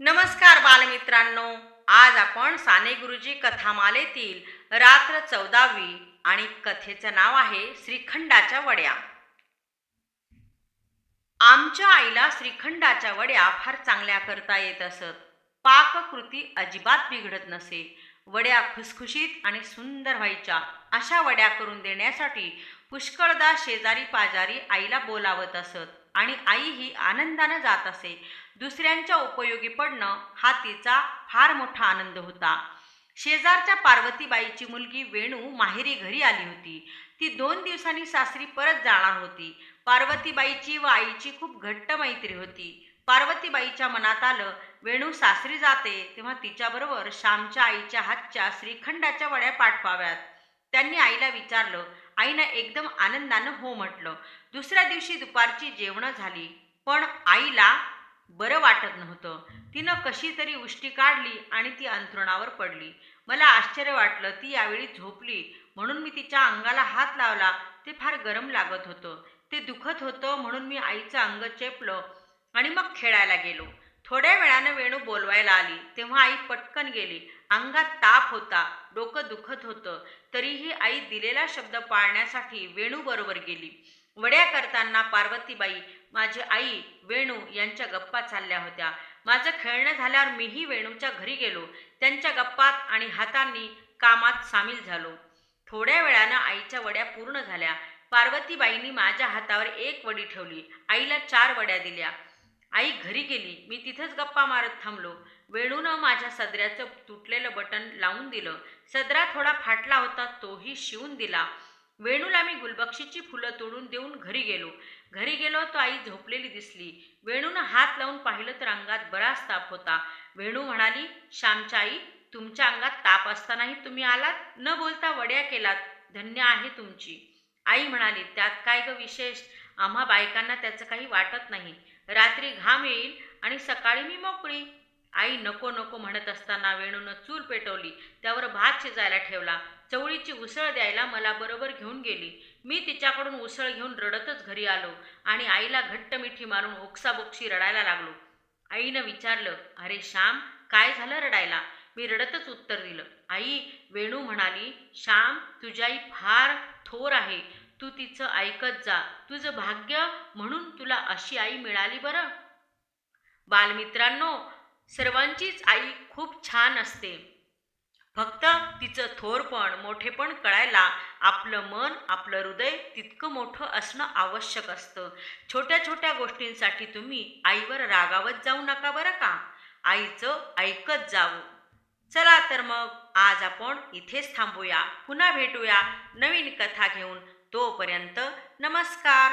नमस्कार बालमित्रांनो. आज आपण साने गुरुजी कथामालेतील रात्र चौदावी आणि कथेचं नाव आहे श्रीखंडाच्या वड्या. आमच्या आईला श्रीखंडाच्या वड्या फार चांगल्या करता येत असत. पाककृती अजिबात बिघडत नसे. वड्या खुसखुशीत आणि सुंदर व्हायच्या. अशा वड्या करून देण्यासाठी पुष्कळदा शेजारी पाजारी आईला बोलावत असत. आणि आई ही आनंदानं जात असे. दुसऱ्यांच्या उपयोगी पडणं हा तिचा फार मोठा आनंद होता. शेजारच्या पार्वतीबाईची मुलगी वेणू माहेरी घरी आली होती. ती दोन दिवसांनी सासरी परत जाणार होती. पार्वतीबाईची व आईची खूप घट्ट मैत्री होती. पार्वतीबाईच्या मनात आलं वेणू सासरी जाते तेव्हा तिच्याबरोबर श्यामच्या आईच्या हातच्या श्रीखंडाच्या वड्या पाठवाव्यात. त्यांनी आईला विचारलं आईनं एकदम आनंदानं हो म्हटलं. दुसऱ्या दिवशी दुपारची जेवणं झाली पण आईला बरं वाटत नव्हतं. तिनं कशी तरी उष्टी काढली आणि ती अंथरुणावर पडली. मला आश्चर्य वाटलं ती यावेळी झोपली. म्हणून मी तिच्या अंगाला हात लावला. ते फार गरम लागत होतं. ते दुखत होतं म्हणून मी आईचं अंग चेपलं आणि मग खेळायला गेलो. थोड्या वेळानं वेणू बोलवायला आली. तेव्हा आई पटकन गेली. अंगात ताप होता. डोकं दुखत होतं. तरीही आई दिलेला शब्द पाळण्यासाठी वेणू बरोबर गेली. वड्या करताना पार्वतीबाई माझी आई वेणू यांच्या गप्पा चालल्या होत्या. माझं खेळणं झाल्यावर मीही वेणूच्या घरी गेलो. त्यांच्या गप्पात आणि हातांनी कामात सामील झालो. थोड्या वेळानं आईच्या वड्या पूर्ण झाल्या. पार्वतीबाईंनी माझ्या हातावर एक वडी ठेवली. आईला चार वड्या दिल्या. आई घरी गेली. मी तिथंच गप्पा मारत थांबलो. वेणूनं माझ्या सदऱ्याचं तुटलेलं बटन लावून दिलं. सदरा थोडा फाटला होता तोही शिवून दिला. वेणूला मी गुलबक्षीची फुलं तोडून देऊन घरी गेलो. घरी गेलो तो आई झोपलेली दिसली. वेणूनं हात लावून पाहिलं तर अंगात बराच ताप होता. वेणू म्हणाली श्यामच्या आई तुमच्या अंगात ताप असतानाही तुम्ही आलात? न बोलता वड्या केलात. धन्य आहे तुमची. आई म्हणाली त्यात काय ग विशेष? आम्हा बायकांना त्याचं काही वाटत नाही. रात्री घाम येईल आणि सकाळी मी मोकळी. आई नको नको म्हणत असताना वेणूनं चूल पेटवली त्यावर भात शिजायला ठेवला. चवळीची उसळ द्यायला मला बरोबर घेऊन गेली. मी तिच्याकडून उसळ घेऊन रडतच घरी आलो आणि आईला घट्ट मिठी मारून ओक्साबोक्शी रडायला लागलो. आईनं विचारलं अरे श्याम काय झालं रडायला? मी रडतच उत्तर दिलं आई वेणू म्हणाली श्याम तुझी आई फार थोर आहे. तू तिचं ऐकत जा. तुझं भाग्य म्हणून तुला अशी आई मिळाली बरं. बालमित्रांनो सर्वांचीच आई खूप छान असते. फक्त तिचं थोरपण मोठेपण कळायला आपलं मन आपलं हृदय तितकं मोठं असणं आवश्यक असतं. छोट्या छोट्या गोष्टींसाठी तुम्ही आईवर रागावत जाऊ नका बरं का? आईचं ऐकत जावं. चला तर मग आज आपण इथेच थांबूया. पुन्हा भेटूया नवीन कथा घेऊन. तोपर्यंत नमस्कार.